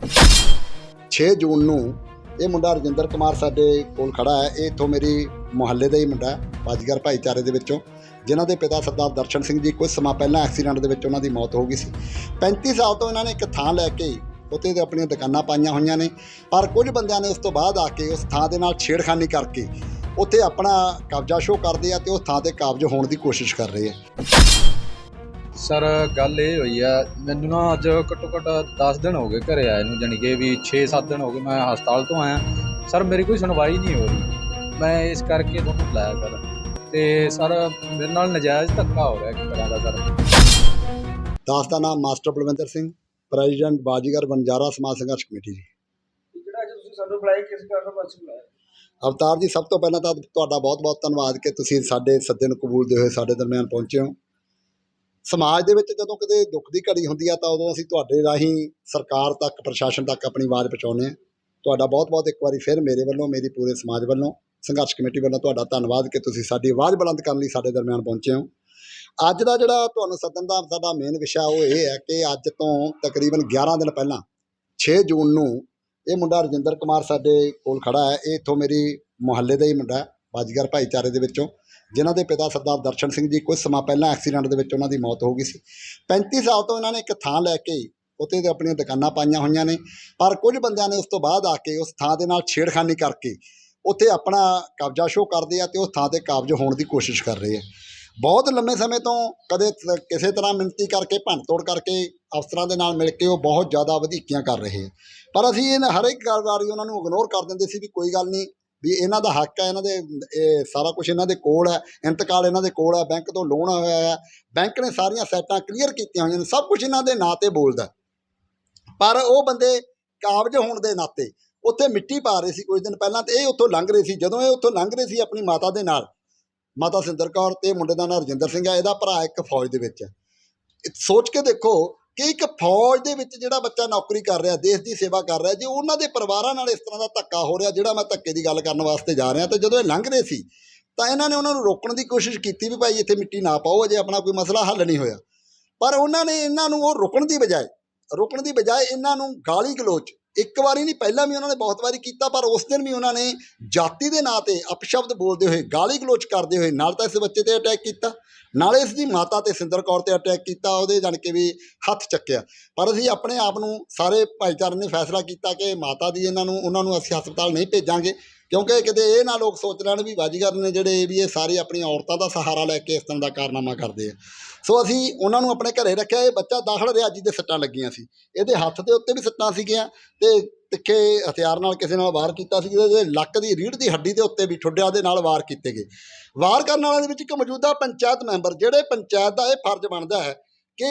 6 ਜੂਨ ਨੂੰ ਇਹ ਮੁੰਡਾ ਰਜਿੰਦਰ ਕੁਮਾਰ ਸਾਡੇ ਕੋਲ ਖੜਾ ਹੈ। ਇਹ ਇੱਥੋਂ ਮੇਰੀ ਮੁਹੱਲੇ ਦਾ ਹੀ ਮੁੰਡਾ ਹੈ, ਬਾਜੀਗਰ ਭਾਈਚਾਰੇ ਦੇ ਵਿੱਚੋਂ, ਜਿਨ੍ਹਾਂ ਦੇ ਪਿਤਾ ਸਰਦਾਰ ਦਰਸ਼ਨ ਸਿੰਘ ਜੀ ਕੁਝ ਸਮਾਂ ਪਹਿਲਾਂ ਐਕਸੀਡੈਂਟ ਦੇ ਵਿੱਚ ਉਹਨਾਂ ਦੀ ਮੌਤ ਹੋ ਗਈ ਸੀ। 35 ਸਾਲ ਤੋਂ ਇਹਨਾਂ ਨੇ ਇੱਕ ਥਾਂ ਲੈ ਕੇ ਉੱਥੇ ਤੇ ਆਪਣੀਆਂ ਦੁਕਾਨਾਂ ਪਾਈਆਂ ਹੋਈਆਂ ਨੇ, ਪਰ ਕੁਝ ਬੰਦਿਆਂ ਨੇ ਉਸ ਤੋਂ ਬਾਅਦ ਆ ਕੇ ਉਸ ਥਾਂ ਦੇ ਨਾਲ ਛੇੜਖਾਨੀ ਕਰਕੇ ਉੱਥੇ ਆਪਣਾ ਕਬਜ਼ਾ ਸ਼ੋਅ ਕਰਦੇ ਆ ਤੇ ਉਸ ਥਾਂ ਤੇ ਕਾਬਜ ਹੋਣ ਦੀ ਕੋਸ਼ਿਸ਼ ਕਰ ਰਹੇ ਆ ਸਰ ਗੱਲ ਇਹ ਹੋਈ ਆ ਮੈਨੂੰ ਨਾ ਅੱਜ ਘੱਟੋ ਘੱਟ 10 ਦਿਨ ਹੋ ਗਏ ਘਰੇ ਆਏ ਨੂੰ ਜਾਣੀ ਕਿ ਵੀ 6-7 ਦਿਨ ਹੋ ਗਏ ਮੈਂ ਹਸਪਤਾਲ ਤੋਂ ਆਇਆ। ਸਰ ਮੇਰੀ ਕੋਈ ਸੁਣਵਾਈ ਨਹੀਂ ਹੋ ਰਹੀ। ਮੈਂ ਇਸ ਕਰਕੇ ਤੁਹਾਨੂੰ ਬੁਲਾਇਆ ਸਰ। ਤੇ ਸਰ ਮੇਰੇ ਨਾਲ ਨਜਾਇਜ਼ ਧੱਕਾ ਹੋ ਰਿਹਾ ਇੱਕ ਤਰ੍ਹਾਂ ਦਾ ਸਰ। ਦਾਸ ਦਾ ਨਾਮ ਮਾਸਟਰ ਬਲਵਿੰਦਰ ਸਿੰਘ ਪ੍ਰੈਜ਼ੀਡੈਂਟ ਬਾਜੀਗਰ ਬੰਜਾਰਾ ਸਮਾਜ ਸੰਘਰਸ਼ ਕਮੇਟੀ ਜੀ। ਜਿਹੜਾ ਅੱਜ ਤੁਸੀਂ ਸਾਨੂੰ ਬੁਲਾਇਆ ਕਿਸ ਕਾਰਨ ਵਾਸਤੇ ਬੁਲਾਇਆ? ਅਵਤਾਰ ਜੀ ਸਭ ਤੋਂ ਪਹਿਲਾਂ ਤਾਂ ਤੁਹਾਡਾ ਬਹੁਤ-ਬਹੁਤ ਧੰਨਵਾਦ ਕਿ ਤੁਸੀਂ ਸਾਡੇ ਸੱਦੇ ਨੂੰ ਕਬੂਲਦੇ ਹੋਏ ਸਾਡੇ ਦਰਮਿਆਨ ਪਹੁੰਚੇ ਹੋ। ਸਮਾਜ ਦੇ ਵਿੱਚ ਜਦੋਂ ਕਿਤੇ ਦੁੱਖ ਦੀ ਘੜੀ ਹੁੰਦੀ ਆ ਤਾਂ ਉਦੋਂ ਅਸੀਂ ਤੁਹਾਡੇ ਰਾਹੀਂ ਸਰਕਾਰ ਤੱਕ, ਪ੍ਰਸ਼ਾਸਨ ਤੱਕ ਆਪਣੀ ਆਵਾਜ਼ ਪਹੁੰਚਾਉਂਦੇ ਹਾਂ। ਤੁਹਾਡਾ ਬਹੁਤ-ਬਹੁਤ ਇੱਕ ਵਾਰੀ ਫਿਰ ਮੇਰੇ ਵੱਲੋਂ, ਮੇਰੀ ਪੂਰੇ ਸਮਾਜ ਵੱਲੋਂ, ਸੰਘਰਸ਼ ਕਮੇਟੀ ਵੱਲੋਂ ਤੁਹਾਡਾ ਧੰਨਵਾਦ ਕਿ ਤੁਸੀਂ ਸਾਡੀ ਆਵਾਜ਼ ਬੁਲੰਦ ਕਰਨ ਲਈ ਸਾਡੇ ਦਰਮਿਆਨ ਪਹੁੰਚੇ ਹੋ। ਅੱਜ ਦਾ ਜਿਹੜਾ ਤੁਹਾਨੂੰ ਸੱਦਣ ਦਾ, ਸਾਡਾ ਮੇਨ ਵਿਸ਼ਾ ਉਹ ਇਹ ਹੈ ਕਿ ਅੱਜ ਤੋਂ ਤਕਰੀਬਨ 11 ਦਿਨ ਪਹਿਲਾਂ 6 ਜੂਨ ਨੂੰ ਇਹ ਮੁੰਡਾ ਰਜਿੰਦਰ ਕੁਮਾਰ ਸਾਡੇ ਕੋਲ ਖੜਾ ਹੈ। ਇਹ ਇੱਥੋਂ ਮੇਰੀ ਮੁਹੱਲੇ ਦਾ ਹੀ ਮੁੰਡਾ ਹੈ, ਬਾਜੀਗਰ ਭਾਈਚਾਰੇ ਦੇ ਵਿੱਚੋਂ। ਜਿਨ੍ਹਾਂ ਦੇ ਪਿਤਾ ਸਰਦਾਰ ਦਰਸ਼ਨ ਸਿੰਘ ਜੀ ਕੁਝ ਸਮਾਂ ਪਹਿਲਾਂ ਐਕਸੀਡੈਂਟ ਦੇ ਵਿੱਚ ਉਹਨਾਂ ਦੀ ਮੌਤ ਹੋ ਗਈ ਸੀ। 35 ਸਾਲ ਤੋਂ ਇਹਨਾਂ ਨੇ ਇੱਕ ਥਾਂ ਲੈ ਕੇ ਉੱਥੇ ਤੇ ਆਪਣੀਆਂ ਦੁਕਾਨਾਂ ਪਾਈਆਂ ਹੋਈਆਂ ਨੇ, ਪਰ ਕੁਝ ਬੰਦਿਆਂ ਨੇ ਉਸ ਤੋਂ ਬਾਅਦ ਆ ਕੇ ਉਸ ਥਾਂ ਦੇ ਨਾਲ ਛੇੜਖਾਨੀ ਕਰਕੇ ਉੱਥੇ ਆਪਣਾ ਕਬਜ਼ਾ ਸ਼ੋਅ ਕਰਦੇ ਆ ਤੇ ਉਸ ਥਾਂ ਤੇ ਕਾਬਜ ਹੋਣ ਦੀ ਕੋਸ਼ਿਸ਼ ਕਰ ਰਹੇ ਆ। ਬਹੁਤ ਲੰਮੇ ਸਮੇਂ ਤੋਂ ਕਦੇ ਕਿਸੇ ਤਰ੍ਹਾਂ ਮਿੰਤੀ ਕਰਕੇ ਭੰਨ ਤੋੜ ਕਰਕੇ ਅਫਸਰਾਂ ਦੇ ਨਾਲ ਮਿਲ ਕੇ ਉਹ ਬਹੁਤ ਜ਼ਿਆਦਾ ਵਧੀਕੀਆਂ ਕਰ ਰਹੇ ਆ। ਪਰ ਅਸੀਂ ਇਹ ਹਰ ਇੱਕ ਗੱਲ ਵਾਰੀ ਉਹਨਾਂ ਨੂੰ ਇਗਨੋਰ ਕਰ ਦਿੰਦੇ ਸੀ ਵੀ ਕੋਈ ਗੱਲ ਨਹੀਂ ਵੀ ਇਹਨਾਂ ਦਾ ਹੱਕ ਹੈ, ਇਹਨਾਂ ਦੇ, ਇਹ ਸਾਰਾ ਕੁਝ ਇਹਨਾਂ ਦੇ ਕੋਲ ਹੈ, ਇੰਤਕਾਲ ਇਹਨਾਂ ਦੇ ਕੋਲ ਹੈ, ਬੈਂਕ ਤੋਂ ਲੋਨ ਹੋਇਆ ਹੈ, ਬੈਂਕ ਨੇ ਸਾਰੀਆਂ ਸੈਟਾਂ ਕਲੀਅਰ ਕੀਤੀਆਂ ਹੋਈਆਂ ਨੇ, ਸਭ ਕੁਝ ਇਹਨਾਂ ਦੇ ਨਾਂ ਤੇ ਬੋਲਦਾ ਪਰ ਉਹ ਬੰਦੇ ਕਾਬਜ ਹੋਣ ਦੇ ਨਾਤੇ ਉੱਥੇ ਮਿੱਟੀ ਪਾ ਰਹੇ ਸੀ ਕੁਝ ਦਿਨ ਪਹਿਲਾਂ ਤੇ ਇਹ ਉੱਥੋਂ ਲੰਘ ਰਹੇ ਸੀ, ਜਦੋਂ ਇਹ ਉੱਥੋਂ ਲੰਘ ਰਹੇ ਸੀ ਆਪਣੀ ਮਾਤਾ ਦੇ ਨਾਲ, ਮਾਤਾ ਸਿੰਦਰ ਕੌਰ ਤੇ ਮੁੰਡੇ ਦਾ ਨਾਂ ਰਜਿੰਦਰ ਸਿੰਘ ਹੈ, ਇਹਦਾ ਭਰਾ ਇੱਕ ਫੌਜ ਦੇ ਵਿੱਚ ਹੈ। ਸੋਚ ਕੇ ਦੇਖੋ ਕਿ ਇੱਕ ਫੌਜ ਦੇ ਵਿੱਚ ਜਿਹੜਾ ਬੱਚਾ ਨੌਕਰੀ ਕਰ ਰਿਹਾ, ਦੇਸ਼ ਦੀ ਸੇਵਾ ਕਰ ਰਿਹਾ, ਜੇ ਉਹਨਾਂ ਦੇ ਪਰਿਵਾਰਾਂ ਨਾਲ ਇਸ ਤਰ੍ਹਾਂ ਦਾ ਧੱਕਾ ਹੋ ਰਿਹਾ, ਜਿਹੜਾ ਮੈਂ ਧੱਕੇ ਦੀ ਗੱਲ ਕਰਨ ਵਾਸਤੇ ਜਾ ਰਿਹਾ, ਤੇ ਜਦੋਂ ਇਹ ਲੰਘ ਰਹੇ ਸੀ, ਤਾਂ ਇਹਨਾਂ ਨੇ ਉਹਨਾਂ ਨੂੰ ਰੋਕਣ ਦੀ ਕੋਸ਼ਿਸ਼ ਕੀਤੀ ਵੀ ਭਾਈ ਇੱਥੇ ਮਿੱਟੀ ਨਾ ਪਾਓ, ਅਜੇ ਆਪਣਾ ਕੋਈ ਮਸਲਾ ਹੱਲ ਨਹੀਂ ਹੋਇਆ। ਪਰ ਉਹਨਾਂ ਨੇ ਇਹਨਾਂ ਨੂੰ ਉਹ ਰੁਕਣ ਦੀ ਬਜਾਏ, ਰੁਕਣ ਦੀ ਬਜਾਏ ਇਹਨਾਂ ਨੂੰ ਗਾਲੀ ਗਲੋਚ ਇੱਕ ਵਾਰੀ ਨਹੀਂ, ਪਹਿਲਾਂ ਵੀ ਉਹਨਾਂ ਨੇ ਬਹੁਤ ਵਾਰੀ ਕੀਤਾ, ਪਰ ਉਸ ਦਿਨ ਵੀ ਉਹਨਾਂ ਨੇ ਜਾਤੀ ਦੇ ਨਾਂ ਤੇ ਅਪਸ਼ਬਦ ਬੋਲਦੇ ਹੋਏ ਗਾਲੀ ਗਲੋਚ ਕਰਦੇ ਹੋਏ ਨਾਲ ਤਾਂ ਇਸ ਬੱਚੇ ਤੇ ਅਟੈਕ ਕੀਤਾ, ਨਾਲੇ ਇਸ ਦੀ ਮਾਤਾ ਤੇ ਸਿੰਦਰ ਕੌਰ ਤੇ ਅਟੈਕ ਕੀਤਾ, ਉਹਦੇ ਜਾਣ ਕੇ ਵੀ ਹੱਥ ਚੱਕਿਆ। ਪਰ ਅਸੀਂ ਆਪਣੇ ਆਪ ਨੂੰ ਸਾਰੇ ਭਾਈਚਾਰੇ ਨੇ ਫੈਸਲਾ ਕੀਤਾ ਕਿ ਮਾਤਾ ਦੀ ਇਹਨਾਂ ਨੂੰ, ਉਹਨਾਂ ਨੂੰ ਅਸੀਂ ਹਸਪਤਾਲ ਨਹੀਂ ਭੇਜਾਂਗੇ। ਕਿਉਂਕਿ ਕਿਤੇ ਇਹ ਨਾ ਲੋਕ ਸੋਚ ਲੈਣ ਵੀ ਬਾਜੀਗਰ ਨੇ ਜਿਹੜੇ ਵੀ ਇਹ ਸਾਰੇ ਆਪਣੀਆਂ ਔਰਤਾਂ ਦਾ ਸਹਾਰਾ ਲੈ ਕੇ ਇਸ ਤਰ੍ਹਾਂ ਦਾ ਕਾਰਨਾਮਾ ਕਰਦੇ ਆ। ਸੋ ਅਸੀਂ ਉਹਨਾਂ ਨੂੰ ਆਪਣੇ ਘਰੇ ਰੱਖਿਆ, ਇਹ ਬੱਚਾ ਦਾਖਲ ਰਿਹਾ ਜਿਹਦੇ ਸੱਟਾਂ ਲੱਗੀਆਂ ਸੀ। ਇਹਦੇ ਹੱਥ ਦੇ ਉੱਤੇ ਵੀ ਸੱਟਾਂ ਸੀਗੀਆਂ ਤੇ ਤਿੱਖੇ ਹਥਿਆਰ ਨਾਲ ਕਿਸੇ ਨਾਲ ਵਾਰ ਕੀਤਾ ਸੀ, ਜਿਹਦੇ ਲੱਕ ਦੀ, ਰੀੜ੍ਹ ਦੀ ਹੱਡੀ ਦੇ ਉੱਤੇ ਵੀ ਠੁੱਡਿਆਂ ਦੇ ਨਾਲ ਵਾਰ ਕੀਤੇ ਗਏ। ਵਾਰ ਕਰਨ ਵਾਲਿਆਂ ਦੇ ਵਿੱਚ ਇੱਕ ਮੌਜੂਦਾ ਪੰਚਾਇਤ ਮੈਂਬਰ, ਜਿਹੜੇ ਪੰਚਾਇਤ ਦਾ ਇਹ ਫਰਜ਼ ਬਣਦਾ ਹੈ ਕਿ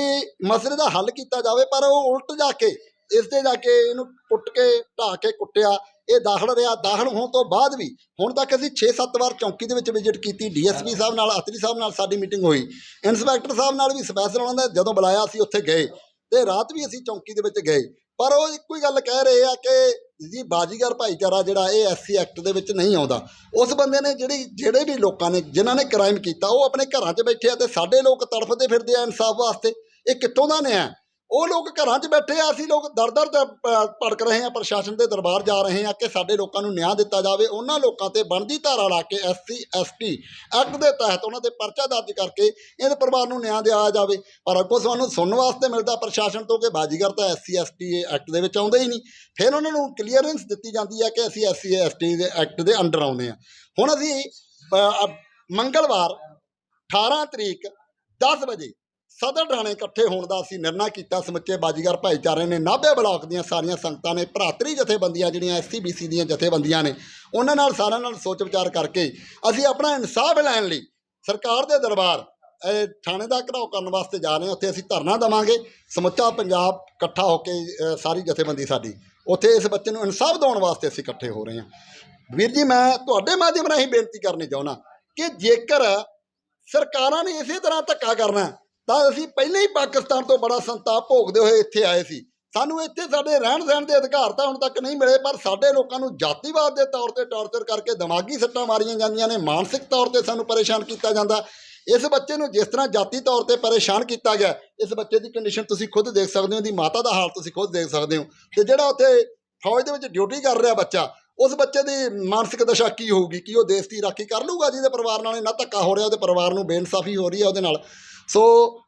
ਮਸਲੇ ਦਾ ਹੱਲ ਕੀਤਾ ਜਾਵੇ, ਪਰ ਉਹ ਉਲਟ ਜਾ ਕੇ, ਇਸ ਤੇ ਜਾ ਕੇ ਇਹਨੂੰ ਪੁੱਟ ਕੇ, ਢਾਹ ਕੇ ਕੁੱਟਿਆ ਇਹ ਦਾਖਲ ਰਿਹਾ। ਦਾਖਲ ਹੋਣ ਤੋਂ ਬਾਅਦ ਵੀ ਹੁਣ ਤੱਕ ਅਸੀਂ 6-7 ਵਾਰ ਚੌਂਕੀ ਦੇ ਵਿੱਚ ਵਿਜ਼ਿਟ ਕੀਤੀ। ਡੀਐਸਪੀ ਸਾਹਿਬ ਨਾਲ ਅਤਰੀ ਸਾਹਿਬ ਨਾਲ ਸਾਡੀ ਮੀਟਿੰਗ ਹੋਈ। ਇੰਸਪੈਕਟਰ ਸਾਹਿਬ ਨਾਲ ਵੀ ਸਪੈਸ਼ਲ ਉਹਨਾਂ ਨੇ ਜਦੋਂ ਬੁਲਾਇਆ ਅਸੀਂ ਉੱਥੇ ਗਏ ਤੇ ਰਾਤ ਵੀ ਅਸੀਂ ਚੌਂਕੀ ਦੇ ਵਿੱਚ ਗਏ। ਪਰ ਉਹ ਇੱਕੋ ਹੀ ਗੱਲ ਕਹਿ ਰਹੇ ਆ ਕਿ ਜੀ ਬਾਜੀਗਰ ਭਾਈਚਾਰਾ ਜਿਹੜਾ ਇਹ ਐਸਸੀ ਐਕਟ ਦੇ ਵਿੱਚ ਨਹੀਂ ਆਉਂਦਾ। ਉਸ ਬੰਦੇ ਨੇ ਜਿਹੜੀ ਜਿਹੜੇ ਵੀ ਲੋਕਾਂ ਨੇ ਜਿਨ੍ਹਾਂ ਨੇ ਕ੍ਰਾਈਮ ਕੀਤਾ ਉਹ ਆਪਣੇ ਘਰਾਂ 'ਚ ਬੈਠੇ ਆ ਤੇ ਸਾਡੇ ਲੋਕ ਤੜਫਦੇ ਫਿਰਦੇ ਆ ਇਨਸਾਫ ਵਾਸਤੇ। ਇਹ ਕਿੱਥੋਂ ਦਾ ਨਿਆਂ? ਉਹ ਲੋਕ ਘਰਾਂ 'ਚ ਬੈਠੇ ਆ, ਅਸੀਂ ਲੋਕ ਦਰ ਦਰ ਭੜਕ ਰਹੇ ਆ, ਪ੍ਰਸ਼ਾਸਨ ਦੇ ਦਰਬਾਰ ਜਾ ਰਹੇ ਆ ਕਿ ਸਾਡੇ ਲੋਕਾਂ ਨੂੰ ਨਿਆਂ ਦਿੱਤਾ ਜਾਵੇ। ਉਹਨਾਂ ਲੋਕਾਂ ਤੇ ਬਣਦੀ ਧਾਰਾ ਲਾ ਕੇ ਐਸਸੀ, ਐਸਟੀ ਐਕਟ ਦੇ ਤਹਿਤ ਉਹਨਾਂ ਤੇ ਪਰਚਾ ਦਰਜ ਕਰਕੇ ਇਹਨਾਂ ਪਰਿਵਾਰ ਨੂੰ ਨਿਆਂ ਦਿਆ ਜਾਵੇ। ਪਰ ਅੱਗੋਂ ਸਾਨੂੰ ਸੁਣਨ ਵਾਸਤੇ ਮਿਲਦਾ ਪ੍ਰਸ਼ਾਸਨ ਤੋਂ ਕਿ ਬਾਜੀਗਰ ਤਾਂ ਐਸਸੀ, ਐਸਟੀ ਐਕਟ ਦੇ ਵਿੱਚ ਆਉਂਦੇ ਹੀ ਨਹੀਂ। ਫਿਰ ਉਹਨਾਂ ਨੂੰ ਕਲੀਅਰੈਂਸ ਦਿੱਤੀ ਜਾਂਦੀ ਹੈ ਕਿ ਅਸੀਂ ਐਸਸੀ, ਐਸਟੀ ਦੇ ਐਕਟ ਦੇ ਅੰਡਰ ਆਉਂਦੇ ਆ ਹੁਣ ਅਸੀਂ ਮੰਗਲਵਾਰ 18 ਤਰੀਕ 10 ਵਜੇ ਸਦਰ ਥਾਣੇ ਇਕੱਠੇ ਹੋਣ ਦਾ ਅਸੀਂ ਨਿਰਣਾ ਕੀਤਾ, ਸਮੁੱਚੇ ਬਾਜੀਗਰ ਭਾਈਚਾਰੇ ਨੇ ਨਾਭੇ ਬਲਾਕ ਦੀਆਂ ਸਾਰੀਆਂ ਸੰਗਤਾਂ ਨੇ, ਭਰਾਤਰੀ ਜਥੇਬੰਦੀਆਂ ਜਿਹੜੀਆਂ ਐਸਸੀ ਬੀਸੀ ਦੀਆਂ ਜਥੇਬੰਦੀਆਂ ਨੇ, ਉਹਨਾਂ ਨਾਲ ਸਾਰਿਆਂ ਨਾਲ ਸੋਚ ਵਿਚਾਰ ਕਰਕੇ ਅਸੀਂ ਆਪਣਾ ਇਨਸਾਫ ਲੈਣ ਲਈ ਸਰਕਾਰ ਦੇ ਦਰਬਾਰ ਥਾਣੇ ਦਾ ਘਰਾਓ ਕਰਨ ਵਾਸਤੇ ਜਾ ਰਹੇ ਹਾਂ, ਉੱਥੇ ਅਸੀਂ ਧਰਨਾ ਦੇਵਾਂਗੇ, ਸਮੁੱਚਾ ਪੰਜਾਬ ਇਕੱਠਾ ਹੋ ਕੇ ਸਾਰੀ ਜਥੇਬੰਦੀ ਸਾਡੀ, ਉੱਥੇ ਇਸ ਬੱਚੇ ਨੂੰ ਇਨਸਾਫ ਦਿਵਾਉਣ ਵਾਸਤੇ ਅਸੀਂ ਇਕੱਠੇ ਹੋ ਰਹੇ ਹਾਂ। ਵੀਰ ਜੀ, ਮੈਂ ਤੁਹਾਡੇ ਮਾਧਿਅਮ ਰਾਹੀਂ ਬੇਨਤੀ ਕਰਨੀ ਚਾਹੁੰਦਾ ਕਿ ਜੇਕਰ ਸਰਕਾਰਾਂ ਨੇ ਇਸੇ ਤਰ੍ਹਾਂ ਧੱਕਾ ਕਰਨਾ ਤਾਂ ਅਸੀਂ ਪਹਿਲਾਂ ਹੀ ਪਾਕਿਸਤਾਨ ਤੋਂ ਬੜਾ ਸੰਤਾਪ ਭੋਗਦੇ ਹੋਏ ਇੱਥੇ ਆਏ ਸੀ। ਸਾਨੂੰ ਇੱਥੇ ਸਾਡੇ ਰਹਿਣ ਸਹਿਣ ਦੇ ਅਧਿਕਾਰ ਤਾਂ ਹੁਣ ਤੱਕ ਨਹੀਂ ਮਿਲੇ, ਪਰ ਸਾਡੇ ਲੋਕਾਂ ਨੂੰ ਜਾਤੀਵਾਦ ਦੇ ਤੌਰ ਤੇ ਟੌਰਚਰ ਕਰਕੇ ਦਿਮਾਗੀ ਸੱਟਾਂ ਮਾਰੀਆਂ ਜਾਂਦੀਆਂ ਨੇ। ਮਾਨਸਿਕ ਤੌਰ ਤੇ ਸਾਨੂੰ ਪਰੇਸ਼ਾਨ ਕੀਤਾ ਜਾਂਦਾ। ਇਸ ਬੱਚੇ ਨੂੰ ਜਿਸ ਤਰ੍ਹਾਂ ਜਾਤੀ ਤੌਰ ਤੇ ਪਰੇਸ਼ਾਨ ਕੀਤਾ ਗਿਆ, ਇਸ ਬੱਚੇ ਦੀ ਕੰਡੀਸ਼ਨ ਤੁਸੀਂ ਖੁਦ ਦੇਖ ਸਕਦੇ ਹੋ ਦੀ ਮਾਤਾ ਦਾ ਹਾਲ ਤੁਸੀਂ ਖੁਦ ਦੇਖ ਸਕਦੇ ਹੋ। ਤੇ ਜਿਹੜਾ ਉੱਥੇ ਫੌਜ ਦੇ ਵਿੱਚ ਡਿਊਟੀ ਕਰ ਰਿਹਾ ਬੱਚਾ, ਉਸ ਬੱਚੇ ਦੀ ਮਾਨਸਿਕ ਦਸ਼ਾ ਕੀ ਹੋਊਗੀ? ਕਿ ਉਹ ਦੇਸ਼ ਦੀ ਰਾਖੀ ਕਰ ਲੂਗਾ ਜਿਹਦੇ ਪਰਿਵਾਰ ਨਾਲ ਇੰਨਾ ਧੱਕਾ ਹੋ ਰਿਹਾ, ਉਹਦੇ ਪਰਿਵਾਰ ਨੂੰ ਬੇਇਨਸਾਫੀ ਹੋ ਰਹੀ ਹੈ ਉਹਦੇ ਨਾਲ? ਸੋ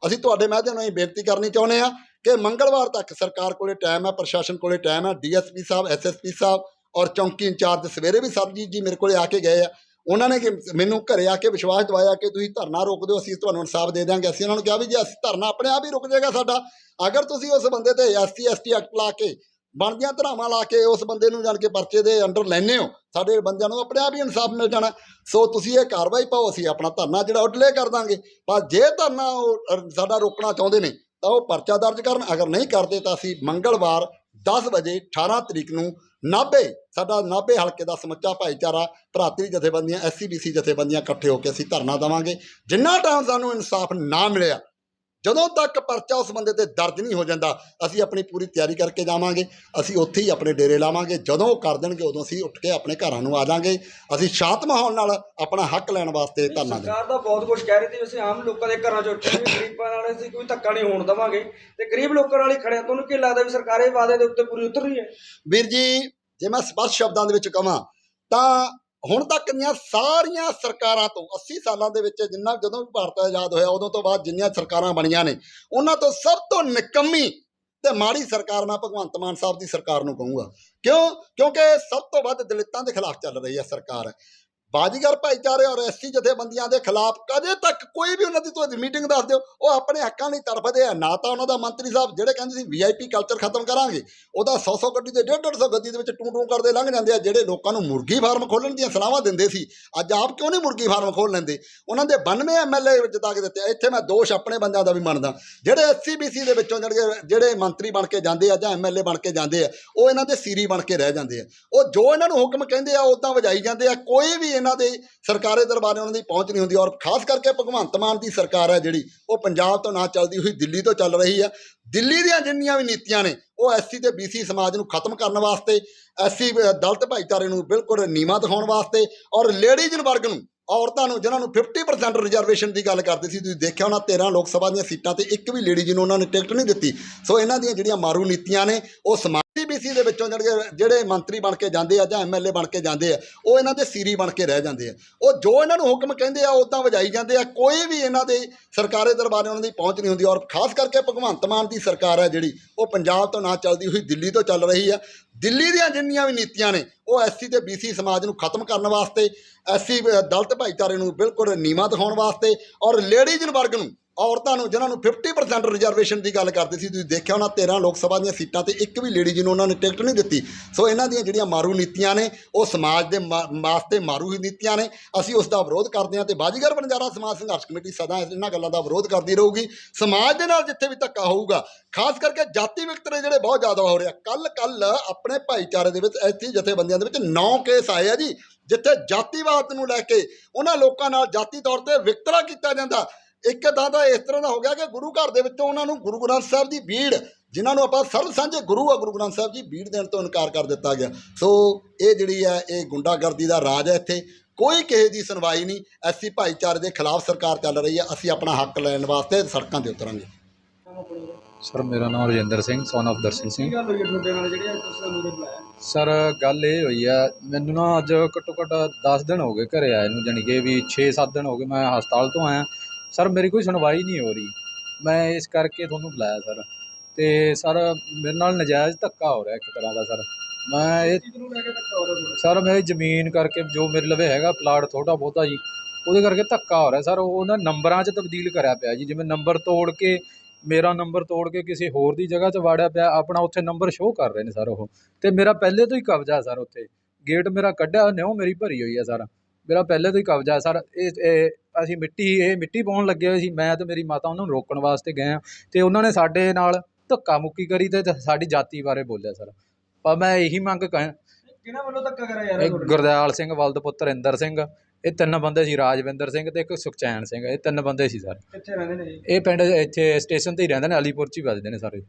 ਅਸੀਂ ਤੁਹਾਡੇ ਮਾਧਿਅਮ ਨਾਲ ਇਹ ਬੇਨਤੀ ਕਰਨੀ ਚਾਹੁੰਦੇ ਆ ਕਿ ਮੰਗਲਵਾਰ ਤੱਕ ਸਰਕਾਰ ਕੋਲੇ ਟਾਈਮ ਹੈ, ਪ੍ਰਸ਼ਾਸਨ ਕੋਲੇ ਟਾਈਮ ਹੈ ਡੀਐਸਪੀ ਸਾਹਿਬ ਐਸਐਸਪੀ ਸਾਹਿਬ ਔਰ ਚੌਂਕੀ ਇੰਚਾਰਜ ਸਵੇਰੇ ਵੀ ਸਰਬਜੀਤ ਜੀ ਮੇਰੇ ਕੋਲੇ ਆ ਕੇ ਗਏ ਆ। ਉਹਨਾਂ ਨੇ ਕਿ ਮੈਨੂੰ ਘਰੇ ਆ ਕੇ ਵਿਸ਼ਵਾਸ ਦਿਵਾਇਆ ਕਿ ਤੁਸੀਂ ਧਰਨਾ ਰੋਕ ਦਿਓ, ਅਸੀਂ ਤੁਹਾਨੂੰ ਇਨਸਾਫ ਦੇ ਦਿਆਂਗੇ। ਅਸੀਂ ਉਹਨਾਂ ਨੂੰ ਕਿਹਾ ਵੀ ਜੇ ਅਸੀਂ ਧਰਨਾ ਆਪਣੇ ਆਪ ਹੀ ਰੁਕ ਜਾਏਗਾ ਸਾਡਾ, ਅਗਰ ਤੁਸੀਂ ਉਸ ਬੰਦੇ ਤੇ ਐਸਸੀ ਐਸਟੀ ਐਕਟ ਲਾ ਕੇ ਬਣਦੀਆਂ ਧਰਾਵਾਂ ਲਾ ਕੇ, ਉਸ ਬੰਦੇ ਨੂੰ ਜਾਣ ਕੇ ਪਰਚੇ ਦੇ ਅੰਡਰ ਲੈਨੇ ਹੋ। ਸਾਡੇ ਬੰਦਿਆਂ ਨੂੰ ਆਪਣੇ ਆਪ ਹੀ ਇਨਸਾਫ ਮਿਲ ਜਾਣਾ। ਸੋ ਤੁਸੀਂ ਇਹ ਕਾਰਵਾਈ ਪਾਓ, ਅਸੀਂ ਆਪਣਾ ਧਰਨਾ ਜਿਹੜਾ ਉਹ ਡਿਲੇ ਕਰ ਦਾਂਗੇ। ਪਰ ਜੇ ਧਰਨਾ ਉਹ ਸਾਡਾ ਰੋਕਣਾ ਚਾਹੁੰਦੇ ਨੇ, ਤਾਂ ਉਹ ਪਰਚਾ ਦਰਜ ਕਰਨ। ਅਗਰ ਨਹੀਂ ਕਰਦੇ ਤਾਂ ਅਸੀਂ ਮੰਗਲਵਾਰ 10 ਵਜੇ 18 ਤਰੀਕ ਨੂੰ ਨਾਭੇ, ਸਾਡਾ ਨਾਭੇ ਹਲਕੇ ਦਾ ਸਮੁੱਚਾ ਭਾਈਚਾਰਾ ਭਰਾਤਰੀ ਜਥੇਬੰਦੀਆਂ ਐਸਸੀਬੀਸੀ ਜਥੇਬੰਦੀਆਂ ਇਕੱਠੇ ਹੋ ਕੇ ਅਸੀਂ ਧਰਨਾ ਦੇਵਾਂਗੇ। ਜਿੰਨਾ ਟਾਈਮ ਸਾਨੂੰ ਇਨਸਾਫ ਨਾ ਮਿਲਿਆ ਜਦੋਂ ਤੱਕ ਪਰਚਾ ਉਸ ਬੰਦੇ ਤੇ ਦਰਜ ਨਹੀਂ ਹੋ ਜਾਂਦਾ ਅਸੀਂ ਆਪਣੀ ਪੂਰੀ ਤਿਆਰੀ ਕਰਕੇ ਜਾਵਾਂਗੇ ਅਸੀਂ ਉੱਥੇ ਹੀ ਆਪਣੇ ਡੇਰੇ ਲਾਵਾਂਗੇ ਜਦੋਂ ਕਰ ਦੇਣਗੇ ਉਦੋਂ ਅਸੀਂ ਉੱਠ ਕੇ ਆਪਣੇ ਘਰਾਂ ਨੂੰ ਆ ਜਾਾਂਗੇ ਅਸੀਂ ਸ਼ਾਂਤ ਮਾਹੌਲ ਨਾਲ ਆਪਣਾ ਹੱਕ ਲੈਣ ਵਾਸਤੇ ਧਰਨਾ ਦੇ ਸਰਕਾਰ ਦਾ ਬਹੁਤ ਕੁਝ ਕਹਿ ਰਹੀ ਸੀ ਅਸੀਂ ਆਮ ਲੋਕਾਂ ਦੇ ਘਰਾਂ 'ਚ ਉੱਠੇ ਗਰੀਬਾਂ ਨਾਲ ਅਸੀਂ ਕੋਈ ਧੱਕਾ ਨਹੀਂ ਹੋਣ ਦੇਵਾਂਗੇ। ਤੇ ਗਰੀਬ ਲੋਕਾਂ ਨਾਲ ਹੀ ਖੜਿਆ ਤੁਹਾਨੂੰ ਕੀ ਲੱਗਦਾ ਵੀ ਸਰਕਾਰ ਇਹ ਵਾਅਦੇ ਦੇ ਉੱਤੇ ਪੂਰੀ ਉਤਰ ਰਹੀ ਹੈ? ਵੀਰ ਜੀ ਜੇ ਮੈਂ ਸਪਸ਼ਟ ਸ਼ਬਦਾਂ ਦੇ ਵਿੱਚ ਕਹਾਂ ਤਾਂ ਹੁਣ ਤੱਕ ਦੀਆਂ ਸਾਰੀਆਂ ਸਰਕਾਰਾਂ ਤੋਂ 80 ਸਾਲਾਂ ਦੇ ਵਿੱਚ ਜਿੰਨਾ ਜਦੋਂ ਵੀ ਭਾਰਤ ਆਜ਼ਾਦ ਹੋਇਆ, ਉਦੋਂ ਤੋਂ ਬਾਅਦ ਜਿੰਨੀਆਂ ਸਰਕਾਰਾਂ ਬਣੀਆਂ ਨੇ, ਉਹਨਾਂ ਤੋਂ ਸਭ ਤੋਂ ਨਿਕੰਮੀ ਤੇ ਮਾੜੀ ਸਰਕਾਰ ਮੈਂ ਭਗਵੰਤ ਮਾਨ ਸਾਹਿਬ ਦੀ ਸਰਕਾਰ ਨੂੰ ਕਹੂੰਗਾ। ਕਿਉਂ? ਕਿਉਂਕਿ ਸਭ ਤੋਂ ਵੱਧ ਦਲਿਤਾਂ ਦੇ ਖਿਲਾਫ ਚੱਲ ਰਹੀ ਹੈ ਸਰਕਾਰ। ਬਾਜੀਗਰ ਭਾਈਚਾਰੇ ਔਰ ਐਸਸੀ ਜਥੇਬੰਦੀਆਂ ਦੇ ਖਿਲਾਫ ਕਦੇ ਤੱਕ ਕੋਈ ਵੀ ਉਹਨਾਂ ਦੀ ਤੁਸੀਂ ਮੀਟਿੰਗ ਦੱਸ ਦਿਓ। ਉਹ ਆਪਣੇ ਹੱਕਾਂ ਲਈ ਤੜਫਦੇ ਆ। ਨਾ ਤਾਂ ਉਹਨਾਂ ਦਾ ਮੰਤਰੀ ਸਾਹਿਬ ਜਿਹੜੇ ਕਹਿੰਦੇ ਸੀ ਵੀਆਈਪੀ ਕਲਚਰ ਖਤਮ ਕਰਾਂਗੇ, ਉਹਦਾ 100-100 ਗੱਡੀ ਦੇ 150-150 ਗੱਡੀ ਦੇ ਵਿੱਚ ਟੂੰ ਟੂੰ ਕਰਦੇ ਲੰਘ ਜਾਂਦੇ ਆ। ਜਿਹੜੇ ਲੋਕਾਂ ਨੂੰ ਮੁਰਗੀ ਫਾਰਮ ਖੋਲਣ ਦੀਆਂ ਸਲਾਹਾਂ ਦਿੰਦੇ ਸੀ, ਅੱਜ ਆਪ ਕਿਉਂ ਨਹੀਂ ਮੁਰਗੀ ਫਾਰਮ ਖੋਲ ਲੈਂਦੇ? ਉਹਨਾਂ ਦੇ 92 ਐਮਐਲਏ ਜਿਤਾ ਕੇ ਦਿੱਤੇ ਇੱਥੇ ਮੈਂ ਦੋਸ਼ ਆਪਣੇ ਬੰਦਿਆਂ ਦਾ ਵੀ ਮੰਨਦਾ। ਜਿਹੜੇ ਐਸਸੀਬੀਸੀ ਦੇ ਵਿੱਚੋਂ ਜਿਹੜੇ ਜਿਹੜੇ ਮੰਤਰੀ ਬਣ ਕੇ ਜਾਂਦੇ ਆ ਜਾਂ ਐਮਐਲਏ ਬਣ ਕੇ ਜਾਂਦੇ ਆ, ਉਹ ਇਹਨਾਂ ਦੇ ਸੀਰੀ ਬਣ ਕੇ ਰਹਿ ਜਾਂਦੇ ਆ। ਉਹ ਜੋ ਇਹਨਾਂ ਨੂੰ ਹੁਕਮ ਕਹਿੰਦੇ ਆ ਉਦਾਂ ਵਜਾਈ ਜਾਂਦੇ ਆ। ਕੋਈ ਵੀ ਇਹਨਾਂ ਦੇ ਸਰਕਾਰੀ ਦਰਬਾਰੇ ਉਹਨਾਂ ਦੀ ਪਹੁੰਚ ਨਹੀਂ ਹੁੰਦੀ ਔਰ ਖਾਸ ਕਰਕੇ ਭਗਵੰਤ ਮਾਨ ਦੀ ਸਰਕਾਰ ਹੈ ਜਿਹੜੀ, ਉਹ ਪੰਜਾਬ ਤੋਂ ਨਾ ਚੱਲਦੀ ਹੋਈ ਦਿੱਲੀ ਤੋਂ ਚੱਲ ਰਹੀ ਹੈ। ਦਿੱਲੀ ਦੀਆਂ ਜਿੰਨੀਆਂ ਵੀ ਨੀਤੀਆਂ ਨੇ, ਉਹ ਐਸਸੀ ਤੇ ਬੀਸੀ ਸਮਾਜ ਨੂੰ ਖਤਮ ਕਰਨ ਵਾਸਤੇ ਐਸਸੀ ਦਲਤ ਭਾਈਚਾਰੇ ਨੂੰ ਬਿਲਕੁਲ ਨੀਵਾਂ ਦਿਖਾਉਣ ਵਾਸਤੇ ਔਰ ਲੇਡੀਜ਼ ਵਰਗ ਨੂੰ, ਔਰਤਾਂ ਨੂੰ, ਜਿਨ੍ਹਾਂ ਨੂੰ 50% ਰਿਜ਼ਰਵੇਸ਼ਨ ਦੀ ਗੱਲ ਕਰਦੇ ਸੀ, ਤੁਸੀਂ ਦੇਖਿਆ ਉਹਨਾਂ 13 ਲੋਕ ਸਭਾ ਦੀਆਂ ਸੀਟਾਂ ਤੇ ਇੱਕ ਵੀ ਲੇਡੀ ਨੂੰ ਉਹਨਾਂ ਨੇ ਟਿਕਟ ਨਹੀਂ ਦਿੱਤੀ। ਸੋ ਇਹਨਾਂ ਦੀਆਂ ਜਿਹੜੀਆਂ ਮਾਰੂ ਨੀਤੀਆਂ ਨੇ, ਉਹ ਸਮਾਜ ਬੀਸੀ ਦੇ ਵਿੱਚੋਂ ਜਿਹੜੇ ਜਿਹੜੇ ਮੰਤਰੀ ਬਣ ਕੇ ਜਾਂਦੇ ਆ ਜਾਂ ਐਮਐਲਏ ਬਣ ਕੇ ਜਾਂਦੇ ਆ, ਉਹ ਇਹਨਾਂ ਦੇ ਸੀਰੀ ਬਣ ਕੇ ਰਹਿ ਜਾਂਦੇ ਆ। ਉਹ ਜੋ ਇਹਨਾਂ ਨੂੰ ਹੁਕਮ ਕਹਿੰਦੇ ਆ ਉਦਾਂ ਵਜਾਈ ਜਾਂਦੇ ਆ। ਕੋਈ ਵੀ ਇਹਨਾਂ ਦੇ ਸਰਕਾਰੀ ਦਰਬਾਰੇ ਉਹਨਾਂ ਦੀ ਪਹੁੰਚ ਨਹੀਂ ਹੁੰਦੀ ਔਰ ਖਾਸ ਕਰਕੇ ਭਗਵੰਤ ਮਾਨ ਦੀ ਸਰਕਾਰ ਹੈ ਜਿਹੜੀ, ਉਹ ਪੰਜਾਬ ਤੋਂ ਨਾ ਚੱਲਦੀ ਹੋਈ ਦਿੱਲੀ ਤੋਂ ਚੱਲ ਰਹੀ ਆ। ਦਿੱਲੀ ਦੀਆਂ ਜਿੰਨੀਆਂ ਵੀ ਨੀਤੀਆਂ ਨੇ, ਉਹ ਐਸਸੀ ਤੇ ਬੀਸੀ ਸਮਾਜ ਨੂੰ ਖਤਮ ਕਰਨ ਵਾਸਤੇ ਐਸਸੀ ਦਲਤ ਭਾਈਚਾਰੇ ਨੂੰ ਬਿਲਕੁਲ ਨੀਵਾਂ ਦਿਖਾਉਣ ਵਾਸਤੇ ਔਰ ਲੇਡੀਜ਼ ਵਰਗ ਨੂੰ ਔਰਤਾਂ ਨੂੰ, ਜਿਨ੍ਹਾਂ ਨੂੰ 50% ਰਿਜ਼ਰਵੇਸ਼ਨ ਦੀ ਗੱਲ ਕਰਦੇ ਸੀ, ਤੁਸੀਂ ਦੇਖਿਆ ਉਹਨਾਂ 13 ਲੋਕ ਸਭਾ ਦੀਆਂ ਸੀਟਾਂ ਤੇ ਇੱਕ ਵੀ ਲੇਡੀ ਜਿਹਨੂੰ ਉਹਨਾਂ ਨੇ ਟਿਕਟ ਨਹੀਂ ਦਿੱਤੀ। ਸੋ ਇਹਨਾਂ ਦੀਆਂ ਜਿਹੜੀਆਂ ਮਾਰੂ ਨੀਤੀਆਂ ਨੇ, ਉਹ ਸਮਾਜ ਦੇ ਮਾ- ਵਾਸਤੇ ਮਾਰੂ ਹੀ ਨੀਤੀਆਂ ਨੇ। ਅਸੀਂ ਉਸ ਦਾ ਵਿਰੋਧ ਕਰਦੇ ਹਾਂ ਤੇ ਬਾਜੀਗਰ ਬੰਜਾਰਾ ਸਮਾਜ ਸੰਘਰਸ਼ ਕਮੇਟੀ ਸਦਾ ਇਹਨਾਂ ਗੱਲਾਂ ਦਾ ਵਿਰੋਧ ਕਰਦੀ ਰਹੂਗੀ। ਸਮਾਜ ਦੇ ਨਾਲ ਜਿੱਥੇ ਵੀ ਧੱਕਾ ਹੋਊਗਾ, ਖਾਸ ਕਰਕੇ ਜਾਤੀ ਵਿਕਤਰੇ ਜਿਹੜੇ ਬਹੁਤ ਜ਼ਿਆਦਾ ਹੋ ਰਿਹਾ ਕੱਲ ਕੱਲ ਆਪਣੇ ਭਾਈਚਾਰੇ ਦੇ ਵਿੱਚ ਐਸੀ ਜਥੇਬੰਦੀਆਂ ਦੇ ਵਿੱਚ 9 ਕੇਸ ਆਏ ਆ ਜੀ, ਜਿੱਥੇ ਜਾਤੀਵਾਦ ਨੂੰ ਲੈ ਕੇ ਉਹਨਾਂ ਲੋਕਾਂ ਨਾਲ ਜਾਤੀ ਤੌਰ ਤੇ ਵਿਕਤਰਾ ਕੀਤਾ ਜਾਂਦਾ। ਇੱਕ ਤਾਂ ਤਾਂ ਇਸ ਤਰ੍ਹਾਂ ਦਾ ਹੋ ਗਿਆ ਕਿ ਗੁਰੂ ਘਰ ਦੇ ਵਿੱਚੋਂ ਉਹਨਾਂ ਨੂੰ ਗੁਰੂ ਗ੍ਰੰਥ ਸਾਹਿਬ ਦੀ ਬੀੜ ਜਿਨ੍ਹਾਂ ਨੂੰ ਆਪਾਂ ਸਰਬ ਸਾਂਝੇ ਗੁਰੂ ਆ ਗੁਰੂ ਗ੍ਰੰਥ ਸਾਹਿਬ ਜੀ ਬੀੜ ਦੇਣ ਤੋਂ ਇਨਕਾਰ ਕਰ ਦਿੱਤਾ ਗਿਆ। ਸੋ ਇਹ ਜਿਹੜੀ ਹੈ ਇਹ ਗੁੰਡਾਗਰਦੀ ਦਾ ਰਾਜ ਹੈ ਇੱਥੇ। ਕੋਈ ਕਿਸੇ ਦੀ ਸੁਣਵਾਈ ਨਹੀਂ। ਐਸੀ ਭਾਈਚਾਰੇ ਦੇ ਖਿਲਾਫ ਸਰਕਾਰ ਚੱਲ ਰਹੀ ਹੈ। ਅਸੀਂ ਆਪਣਾ ਹੱਕ ਲੈਣ ਵਾਸਤੇ ਸੜਕਾਂ ਤੇ ਉਤਰਾਂਗੇ। ਸਰ ਮੇਰਾ ਨਾਮ Rajinder Singh son of Darshan Singh. Sir ਗੱਲ ਇਹ ਹੋਈ ਆ ਮੈਨੂੰ ਨਾ ਅੱਜ ਘੱਟੋ ਘੱਟ 10 ਦਿਨ ਹੋ ਗਏ ਘਰੇ ਆਏ ਨੂੰ ਜਾਣੀ ਕਿ ਵੀ 6-7 ਦਿਨ ਹੋ ਗਏ ਮੈਂ ਹਸਪਤਾਲ ਤੋਂ ਆਇਆ। ਸਰ ਮੇਰੀ ਕੋਈ ਸੁਣਵਾਈ ਨਹੀਂ ਹੋ ਰਹੀ। ਮੈਂ ਇਸ ਕਰਕੇ ਤੁਹਾਨੂੰ ਬੁਲਾਇਆ ਸਰ। ਤੇ ਸਰ ਮੇਰੇ ਨਾਲ ਨਜਾਇਜ਼ ਧੱਕਾ ਹੋ ਰਿਹਾ ਇੱਕ ਤਰ੍ਹਾਂ ਦਾ ਸਰ। ਮੈਂ ਇਹ ਸਰ ਮੇਰੀ ਜ਼ਮੀਨ ਕਰਕੇ ਜੋ ਮੇਰੇ ਲਵੇ ਹੈਗਾ ਪਲਾਟ ਥੋੜਾ ਬਹੁਤਾ ਜੀ ਉਹਦੇ ਕਰਕੇ ਧੱਕਾ ਹੋ ਰਿਹਾ। ਸਰ ਉਹ ਨਾ ਨੰਬਰਾਂ 'ਚ ਤਬਦੀਲ ਕਰਿਆ ਪਿਆ ਜੀ। ਜਿਵੇਂ ਨੰਬਰ ਤੋੜ ਕੇ ਮੇਰਾ ਨੰਬਰ ਤੋੜ ਕੇ ਕਿਸੇ ਹੋਰ ਦੀ ਜਗ੍ਹਾ 'ਚ ਵਾੜਿਆ ਪਿਆ ਆਪਣਾ ਉੱਥੇ ਨੰਬਰ ਸ਼ੋਅ ਕਰ ਰਹੇ ਨੇ ਸਰ ਉਹ। ਤੇ ਮੇਰਾ ਪਹਿਲੇ ਤੋਂ ਹੀ ਕਬਜ਼ਾ ਸਰ ਉੱਥੇ। ਗੇਟ ਮੇਰਾ ਕੱਢਿਆ ਨਿਉ ਮੇਰੀ ਭਰੀ ਹੋਈ ਹੈ ਸਰ। ਮੇਰਾ ਪਹਿਲੇ ਤੋਂ ਹੀ ਕਬਜ਼ਾ ਹੈ ਸਰ। ਇਹ ਅਸੀਂ ਮਿੱਟੀ ਇਹ ਮਿੱਟੀ ਪਾਉਣ ਲੱਗੇ ਹੋਏ ਸੀ। ਮੈਂ ਤੇ ਮੇਰੀ ਮਾਤਾ ਉਹਨਾਂ ਨੂੰ ਰੋਕਣ ਵਾਸਤੇ ਗਏ ਆ ਤੇ ਉਹਨਾਂ ਨੇ ਸਾਡੇ ਨਾਲ ਧੱਕਾ ਮੁੱਕੀ ਕਰੀ ਤੇ ਸਾਡੀ ਜਾਤੀ ਬਾਰੇ ਬੋਲਿਆ ਸਰ। ਪਰ ਮੈਂ ਇਹੀ ਮੰਗ ਕ ਕਿਹਨਾਂ ਵੱਲੋਂ ਧੱਕਾ ਕਰਿਆ ਯਾਰ ਇਹ? ਗੁਰਦਿਆਲ ਸਿੰਘ ਬਲਦ ਪੁੱਤਰ ਇੰਦਰ ਸਿੰਘ ਇਹ ਤਿੰਨ ਬੰਦੇ ਸੀ ਰਾਜਵਿੰਦਰ ਸਿੰਘ ਤੇ ਇੱਕ ਸੁਖਚੈਨ ਸਿੰਘ ਇਹ ਤਿੰਨ ਬੰਦੇ ਸੀ ਸਰ। ਕਿੱਥੇ ਰਹਿੰਦੇ ਨੇ ਜੀ? ਇਹ ਪਿੰਡ ਇੱਥੇ ਸਟੇਸ਼ਨ ਤੇ ਹੀ ਰਹਿੰਦੇ ਨੇ ਅਲੀਪੁਰ ਚ ਹੀ ਵੱਜਦੇ ਨੇ ਸਾਰੇ।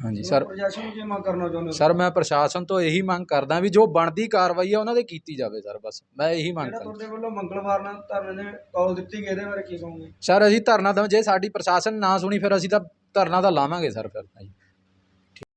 ਹਾਂਜੀ ਸਰ। ਪ੍ਰਸ਼ਾਸਨ ਨੂੰ ਕੀ ਮੰਗ ਕਰਨਾ ਚਾਹੁੰਦੇ ਸਰ ਮੈਂ ਪ੍ਰਸ਼ਾਸਨ ਤੋਂ ਇਹੀ ਮੰਗ ਕਰਦਾ ਵੀ ਜੋ ਬਣਦੀ ਕਾਰਵਾਈ ਆ ਉਹਨਾਂ ਦੇ ਕੀਤੀ ਜਾਵੇ ਸਰ ਬਸ। ਮੈਂ ਇਹੀ ਮੰਗ ਕਰਦਾ। ਤੁਹਾਡੇ ਵੱਲੋਂ ਮੰਗਲਵਾਰ ਨੂੰ ਧਰਨੇ ਦੇ ਕਾਲ ਦਿੱਤੀ ਗਈ ਇਹਦੇ ਬਾਰੇ ਕੀ ਕਹੋਗੇ? ਸਰ ਅਸੀਂ ਧਰਨਾ ਦਵਾਂ ਜੇ ਸਾਡੀ ਪ੍ਰਸ਼ਾਸਨ ਨਾ ਸੁਣੀ ਫਿਰ ਅਸੀਂ ਤਾਂ ਧਰਨਾ ਤਾਂ ਲਾਵਾਂਗੇ ਸਰ ਫਿਰ ਤਾਂ ਜੀ।